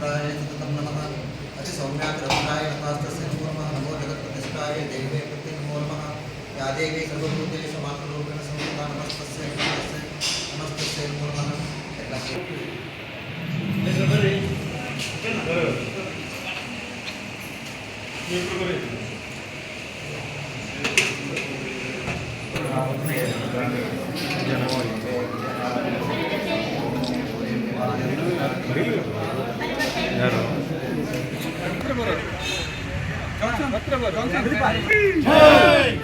चन्द्राय सततं नमः अति सौम्याग्रहणाय नमस्तस्य नमो नमः नमो जगत्प्रतिष्ठाय देवे प्रति नमो नमः या देवी सर्वभूतेषु मातृरूपेण संस्थिता नमस्तस्य नमस्तस्य नमस्तस्य नमो नमः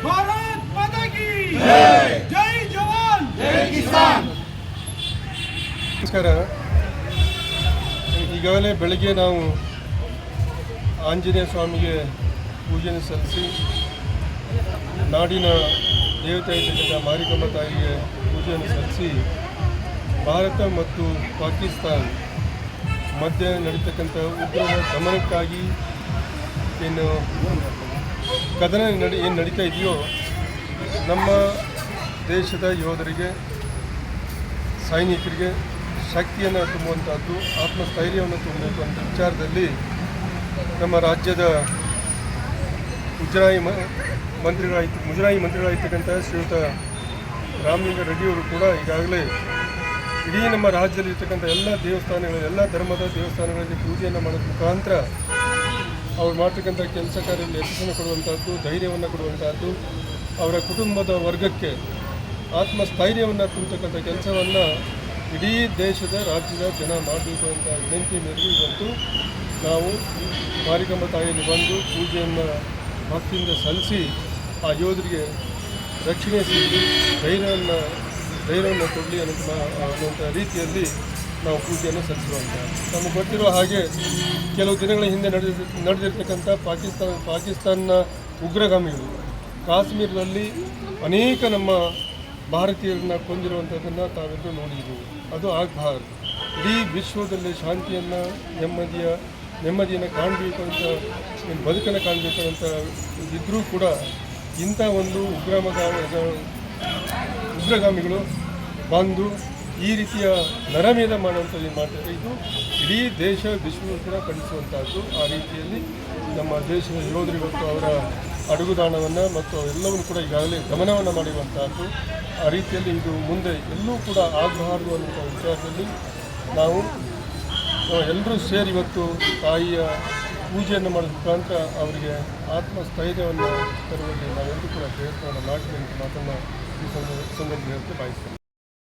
भारत माता की जय जवान जय किसान ನಮಸ್ಕಾರ ಈಗಾಗಲೇ ಬೆಳಗ್ಗೆ ನಾವು ಆಂಜನೇಯ ಸ್ವಾಮಿಗೆ ಪೂಜೆಯನ್ನು ಸಲ್ಲಿಸಿ ನಾಡಿನ ದೇವತೆ ಆಗಿರ್ತಕ್ಕಂಥ ಮಾರಿಕಮ್ಮ ತಾಯಿಗೆ ಪೂಜೆಯನ್ನು ಸಲ್ಲಿಸಿ ಭಾರತ ಮತ್ತು ಪಾಕಿಸ್ತಾನ್ ಮಧ್ಯೆ ನಡೀತಕ್ಕಂಥ ಉಗ್ರರ ಗಮನಕ್ಕಾಗಿ ಏನು ಕದನ ನಡಿ, ಏನು ನಡೀತಾ ಇದೆಯೋ ನಮ್ಮ ದೇಶದ ಯೋಧರಿಗೆ, ಸೈನಿಕರಿಗೆ ಶಕ್ತಿಯನ್ನು ತುಂಬುವಂಥದ್ದು ಆತ್ಮಸ್ಥೈರ್ಯವನ್ನು ತುಂಬಬೇಕು ಅಂತ ವಿಚಾರದಲ್ಲಿ ನಮ್ಮ ರಾಜ್ಯದ ಮುಜರಾಯಿ ಮ ಮಂತ್ರಿಗಳಾಯ್ತು ಮುಜರಾಯಿ ಮಂತ್ರಿಗಳಾಗಿರ್ತಕ್ಕಂಥ ಶ್ರೀಯುತ ರಾಮಲಿಂಗ ರೆಡ್ಡಿಯವರು ಕೂಡ ಈಗಾಗಲೇ ಇಡೀ ನಮ್ಮ ರಾಜ್ಯದಲ್ಲಿ ಇರ್ತಕ್ಕಂಥ ಎಲ್ಲ ದೇವಸ್ಥಾನಗಳು, ಎಲ್ಲ ಧರ್ಮದ ದೇವಸ್ಥಾನಗಳಲ್ಲಿ ಪೂಜೆಯನ್ನು ಮಾಡೋದ್ರ ಮುಖಾಂತರ ಅವ್ರು ಮಾಡ್ತಕ್ಕಂಥ ಕೆಲಸ ಕಾರ್ಯದಲ್ಲಿ ಯಶಸ್ಸನ್ನು ಕೊಡುವಂಥದ್ದು, ಧೈರ್ಯವನ್ನು ಕೊಡುವಂಥದ್ದು, ಅವರ ಕುಟುಂಬದ ವರ್ಗಕ್ಕೆ ಆತ್ಮಸ್ಥೈರ್ಯವನ್ನು ತುಂಬತಕ್ಕಂಥ ಕೆಲಸವನ್ನು ಇಡೀ ದೇಶದ ರಾಜ್ಯದ ಜನ ಮಾಡಬೇಕು ಅಂತ ವಿನಂತಿ ಮೇರೆಗೆ ಇವತ್ತು ನಾವು ಮಾರಿಕಂಬ ತಾಯಿಯಲ್ಲಿ ಬಂದು ಪೂಜೆಯನ್ನು ಭಕ್ತಿಯಿಂದ ಸಲ್ಲಿಸಿ ಆ ಯೋಧರಿಗೆ ರಕ್ಷಣೆ ಸಿಗಲಿ, ಧೈರ್ಯವನ್ನು ಧೈರ್ಯವನ್ನು ಕೊಡಲಿ ಅನ್ನೋ ಅನ್ನುವಂಥ ರೀತಿಯಲ್ಲಿ ನಾವು ಪೂಜೆಯನ್ನು ಸಲ್ಲಿಸುವಂಥ ನಮಗೆ ಗೊತ್ತಿರೋ ಹಾಗೆ ಕೆಲವು ದಿನಗಳ ಹಿಂದೆ ನಡೆದ ನಡೆದಿರ್ತಕ್ಕಂಥ ಪಾಕಿಸ್ತಾನ ಪಾಕಿಸ್ತಾನ ಉಗ್ರಗಾಮಿಗಳು ಕಾಶ್ಮೀರದಲ್ಲಿ ಅನೇಕ ನಮ್ಮ ಭಾರತೀಯರನ್ನ ಕೊಂದಿರುವಂಥದ್ದನ್ನು ತಾವೆಲ್ಲರೂ ನೋಡಿದ್ದೀವಿ ಅದು ಆಗಬಾರ್ದು. ಇಡೀ ವಿಶ್ವದಲ್ಲಿ ಶಾಂತಿಯನ್ನು, ನೆಮ್ಮದಿಯ ನೆಮ್ಮದಿಯನ್ನು ಕಾಣಬೇಕು ಅಂತ ಬದುಕನ್ನು ಕಾಣಬೇಕು ಅಂತ ಇದ್ದರೂ ಕೂಡ ಇಂಥ ಒಂದು ಉಗ್ರಮಗ ಉಗ್ರಗಾಮಿಗಳು ಬಂದು ಈ ರೀತಿಯ ನರಮೇಧ ಮಾಡುವಂಥದ್ದು ಮಾಡ್ತಾರೆ? ಇದು ಇಡೀ ದೇಶ ವಿಶ್ವ ಕೂಡ ಆ ರೀತಿಯಲ್ಲಿ ನಮ್ಮ ದೇಶದ ಯೋಧರು ಇವತ್ತು ಅವರ ಅಡುಗುದಾಣವನ್ನು ಮತ್ತು ಎಲ್ಲವನ್ನು ಕೂಡ ಈಗಾಗಲೇ ಗಮನವನ್ನು ಮಾಡಿರುವಂಥದ್ದು. ಆ ರೀತಿಯಲ್ಲಿ ಇದು ಮುಂದೆ ಎಲ್ಲೂ ಕೂಡ ಆಗಬಾರದು ಅನ್ನುವಂಥ ವಿಚಾರದಲ್ಲಿ ನಾವು ಎಲ್ಲರೂ ಸೇರಿ ಇವತ್ತು ತಾಯಿಯ ಪೂಜೆಯನ್ನು ಮಾಡೋದ್ರ ಮುಖಾಂತರ ಅವರಿಗೆ ಆತ್ಮಸ್ಥೈರ್ಯವನ್ನು ತರುವಲ್ಲಿ ನಾವೆಲ್ಲರೂ ಕೂಡ ಪ್ರಯತ್ನವನ್ನು ಮಾಡ್ತೀವಿ ಅಂತ ಮಾತನ್ನು ಈ ಸಂದರ್ಭ ಸಂದರ್ಭದಲ್ಲಿ